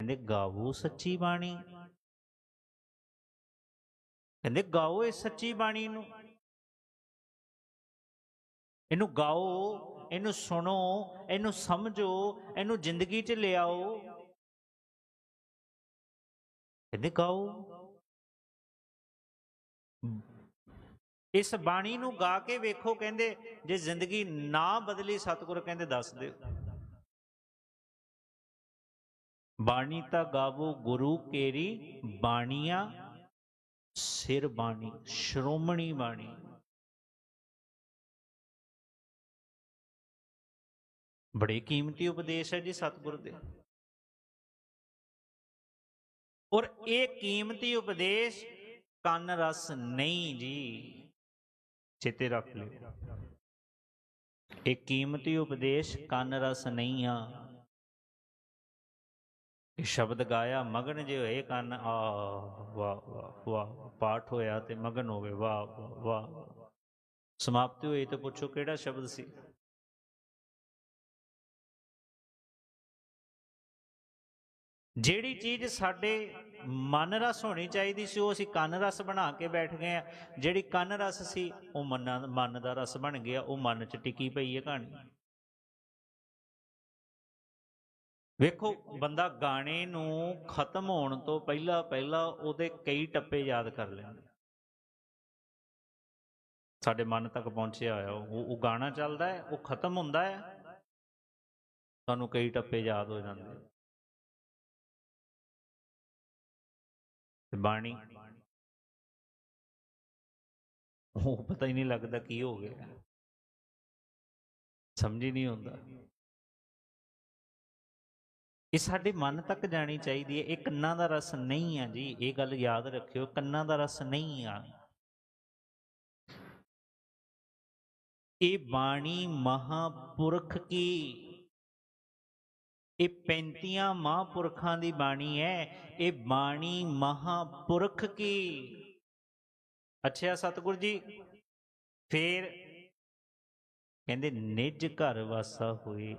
ਕਹਿੰਦੇ ਗਾਵੋ ਸੱਚੀ ਬਾਣੀ। ਕਹਿੰਦੇ ਗਾਓ ਇਹ ਸੱਚੀ ਬਾਣੀ ਨੂੰ। ਇਹਨੂੰ ਗਾਓ, ਇਹਨੂੰ ਸੁਣੋ, ਇਹਨੂੰ ਸਮਝੋ, ਇਹਨੂੰ ਜ਼ਿੰਦਗੀ 'ਚ ਲਿਆਓ। ਕਹਿੰਦੇ ਗਾਓ। ਇਸ ਬਾਣੀ ਨੂੰ ਗਾ ਕੇ ਵੇਖੋ, ਕਹਿੰਦੇ ਜੇ ਜ਼ਿੰਦਗੀ ਨਾ ਬਦਲੀ ਸਤਿਗੁਰ ਕਹਿੰਦੇ ਦੱਸ ਦਿਓ। ਬਾਣੀ ਤਾਂ ਗਾਵੋ ਗੁਰੂ ਕੇਰੀ ਬਾਣੀਆਂ, ਸਿਰ ਬਾਣੀ, ਸ਼੍ਰੋਮਣੀ ਬਾਣੀ। ਬੜੇ ਕੀਮਤੀ ਉਪਦੇਸ਼ ਹੈ ਜੀ ਸਤਿਗੁਰ ਦੇ। ਔਰ ਇਹ ਕੀਮਤੀ ਉਪਦੇਸ਼ ਕੰਨ ਰਸ ਨਹੀਂ ਜੀ, ਚੇਤੇ ਰੱਖ ਲਿਓ। ਇਹ ਕੀਮਤੀ ਉਪਦੇਸ਼ ਕੰਨ ਰਸ ਨਹੀਂ ਆ। ਇਹ ਸ਼ਬਦ ਗਾਇਆ, ਮਗਨ ਜੇ ਹੋਏ ਕੰਨ, ਆ ਵਾਹ ਵਾਹ ਵਾਹ ਪਾਠ ਹੋਇਆ ਤੇ ਮਗਨ ਹੋ ਗਏ ਵਾਹ ਵਾਹ ਵਾਹ ਸਮਾਪਤੀ ਹੋਈ ਤੇ ਪੁੱਛੋ ਕਿਹੜਾ ਸ਼ਬਦ ਸੀ? ਜਿਹੜੀ ਚੀਜ਼ ਸਾਡੇ ਮਨ ਰਸ ਹੋਣੀ ਚਾਹੀਦੀ ਸੀ, ਉਹ ਅਸੀਂ ਕੰਨ ਰਸ ਬਣਾ ਕੇ ਬੈਠ ਗਏ ਆ ਜਿਹੜੀ ਕੰਨ ਰਸ ਸੀ, ਉਹ ਮਨ ਮਨ ਦਾ ਰਸ ਬਣ ਗਿਆ, ਉਹ ਮਨ 'ਚ ਟਿਕੀ ਪਈ ਹੈ ਕਹਾਣੀ। ਵੇਖੋ, ਬੰਦਾ ਗਾਣੇ ਨੂੰ ਖਤਮ ਹੋਣ ਤੋਂ ਪਹਿਲਾਂ ਪਹਿਲਾਂ ਉਹਦੇ ਕਈ ਟੱਪੇ ਯਾਦ ਕਰ ਲੈਂਦਾ। ਸਾਡੇ ਮਨ ਤੱਕ ਪਹੁੰਚਿਆ ਹੋਇਆ, ਉਹ ਉਹ ਗਾਣਾ ਚੱਲਦਾ ਹੈ, ਉਹ ਖਤਮ ਹੁੰਦਾ ਹੈ ਤੁਹਾਨੂੰ ਕਈ ਟੱਪੇ ਯਾਦ ਹੋ ਜਾਂਦੇ ਤੇ ਬਾਣੀ, ਉਹ ਪਤਾ ਹੀ ਨਹੀਂ ਲੱਗਦਾ ਕੀ ਹੋ ਗਿਆ। ਸਮਝ ਹੀ ਨਹੀਂ ਹੁੰਦਾ ਇਹ ਸਾਡੇ ਮਨ ਤੱਕ ਜਾਣੀ ਚਾਹੀਦੀ ਹੈ, ਇਹ ਕੰਨਾਂ ਦਾ ਰਸ ਨਹੀਂ ਆ ਜੀ, ਇਹ ਗੱਲ ਯਾਦ ਰੱਖਿਓ, ਕੰਨਾਂ ਦਾ ਰਸ ਨਹੀਂ ਆ। ਇਹ ਬਾਣੀ ਮਹਾਪੁਰਖ ਕੀ? ਇਹ 35 ਮਹਾਪੁਰਖਾਂ ਦੀ ਬਾਣੀ ਹੈ, ਇਹ ਬਾਣੀ ਮਹਾਪੁਰਖ ਕੀ? ਅੱਛਾ ਸਤਿਗੁਰ ਜੀ, ਫੇਰ ਕਹਿੰਦੇ ਨਿਜ ਘਰ ਵਾਸਾ ਹੋਏ।